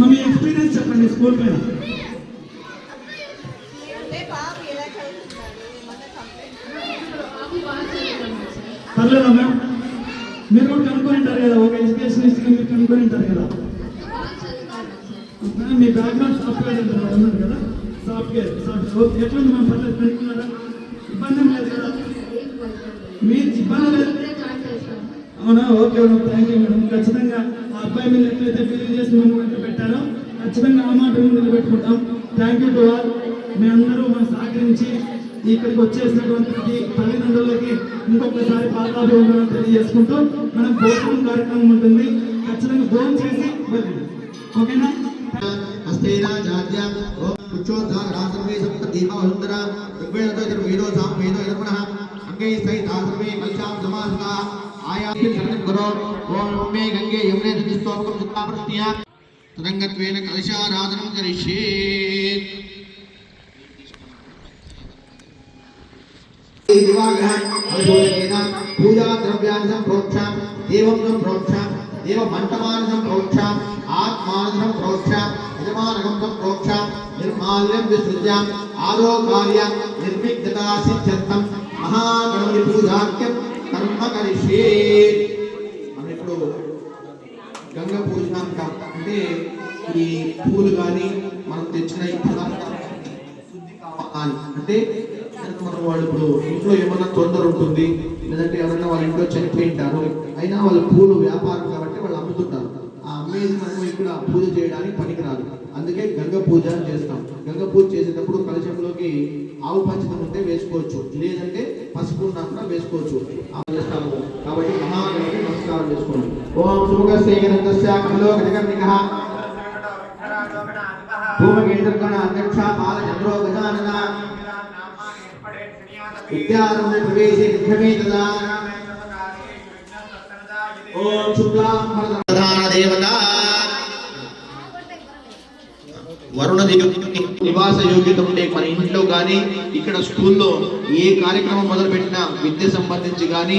మా ఎక్స్పీరియన్స్ చెప్పండి స్కూల్ పైన. పర్లేదా మ్యామ్ మీరు కూడా కనుక్కొని ఉంటారు కదా ఒక ఎడ్యుకేషనిస్ట్గా మీరు కనుక్కొని ఉంటారు కదా. మీ బ్యాక్గ్రౌండ్ సాఫ్ట్వేర్ ఉన్నారు కదా సాఫ్ట్వేర్ సాఫ్ట్వేర్ ఎట్లుంది మ్యామ్ పర్లేదు కనుక్కున్నారా ఇబ్బంది ఏం లేదు కదా మీరు ఇబ్బంది లేదు అవునా okay madam thank you madam ఖచ్చితంగా ఆ అబ్బాయి మీరు ఎట్లయితే బిలీవ్ చేసి మేము వెంట పెట్టారో ఖచ్చితంగా ఆ మాట మేము నిలబెట్టుకుంటాం థ్యాంక్ యూ టు ఆల్ మీ అందరూ మనం సహకరించి ఇక్కడికి వచ్చేసినటువంటి తల్లిదండ్రులకి ఇంకొకసారి పాదాభివందనం తెలియజేసుకుంటూ మనం భోజనం కార్యక్రమం ఉంటుంది. ఖచ్చితంగా భోజనం చేసి ఓకేనా? హస్తేనా జాత్య ఓం పుచ్చోద్ధారా సర్వే సప్త దీపవసుందర ఋగ్వేదో యజుర్వేదో సామవేదో యజుర్మణః అంగై సై సర్వే మల్షాం సమాసగా ఆయాస్మిన్ శరణం గురో ఓం మే గంగే యమునే దిస్తోకం సుతాపృష్ట్య తదంగత్వేన కలశారాధనం కరిష్యే పూజా ద్రవ్యాన్ని సంప్రోక్షాం దేవం సంప్రోక్షాం దేవ మంటమాన సంప్రోక్షాం ఆత్మానం ప్రోక్షాం యజమానకం సంప్రోక్షాం నిర్మాల్యం విసృజ్యాం ఆరోగ్య నిర్విఘ్నతా సిద్ధ్యర్థం మహాగణపతి పూజాఖ్యం కర్మ కలిసే మనం ఇప్పుడు గంగ పూజనాక అంటే ఈ పూలు కానీ మనం తెచ్చిన ఈ పదార్థాలు శుద్ధి కావాలి. అంటే మనం వాళ్ళు ఇప్పుడు ఇంట్లో ఏమన్నా తొందర ఉంటుంది లేదంటే ఎవరన్నా వాళ్ళ ఇంట్లో చనిపోయి ఉంటారు అయినా వాళ్ళ పూలు వ్యాపారం కాబట్టి వాళ్ళు అమ్ముతుంటారు. ఆ అమ్మేది మనం ఇక్కడ పూజ చేయడానికి పనికిరాదు. అందుకే గంగ పూజ చేస్తాం. గంగ పూజ చేసేటప్పుడు కలశంలోకి ఆవు పంచతం ఉంటే వేసుకోవచ్చు. చేసుకోవచ్చు. ఆలోచిస్తాము కాబట్టి మహాగణపతి నమస్కారం చేసుకోండి. ఓం శుభకస్యేకరంగస్య కమలో గజకర్ణిక భూమకేంద్రగణ అధ్యక్ష బాలచంద్రో గజానన. విద్యారంభ ప్రవేశే విద్యమే తదా. ఓం శుక్లాం ప్రధాన దేవత వరుణ నివాస యోగ్యత ఉండే కానీ ఇక్కడ స్కూల్లో ఏ కార్యక్రమం మొదలుపెట్టినా విద్య సంబంధించి కానీ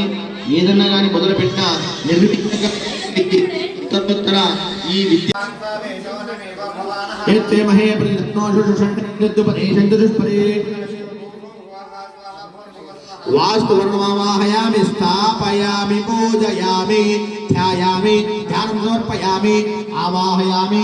ఏదన్నా కానీ మొదలు పెట్టినా ఈ విద్య వాస్తు వర్ణమావాహయామి స్థాపయామి పూజయామి ధ్యాయామి ధ్యానం సమర్పయామి ఆవాహయామి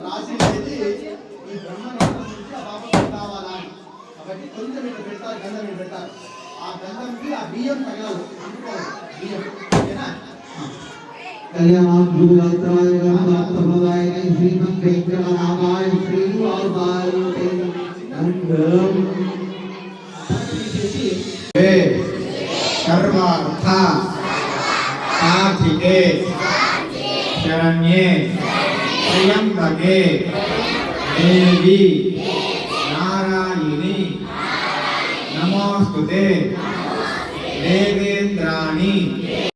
కాబట్టి కొంచెం ఇటు పెడతారు గంధం ఇటు పెడతారు ఆ గంధంకి ఆ బియ్యం తగలదు అందుకోవాలి బియ్యం ఓకేనా కళ్యాణాయ రామాయ శ్రీమం వెంకటరామాయ శ్రీవాసాయ కర్మార్థ సాధికే శరణ్యే త్రయంబకే దేవి नमोस्तुते देवेन्द्राणि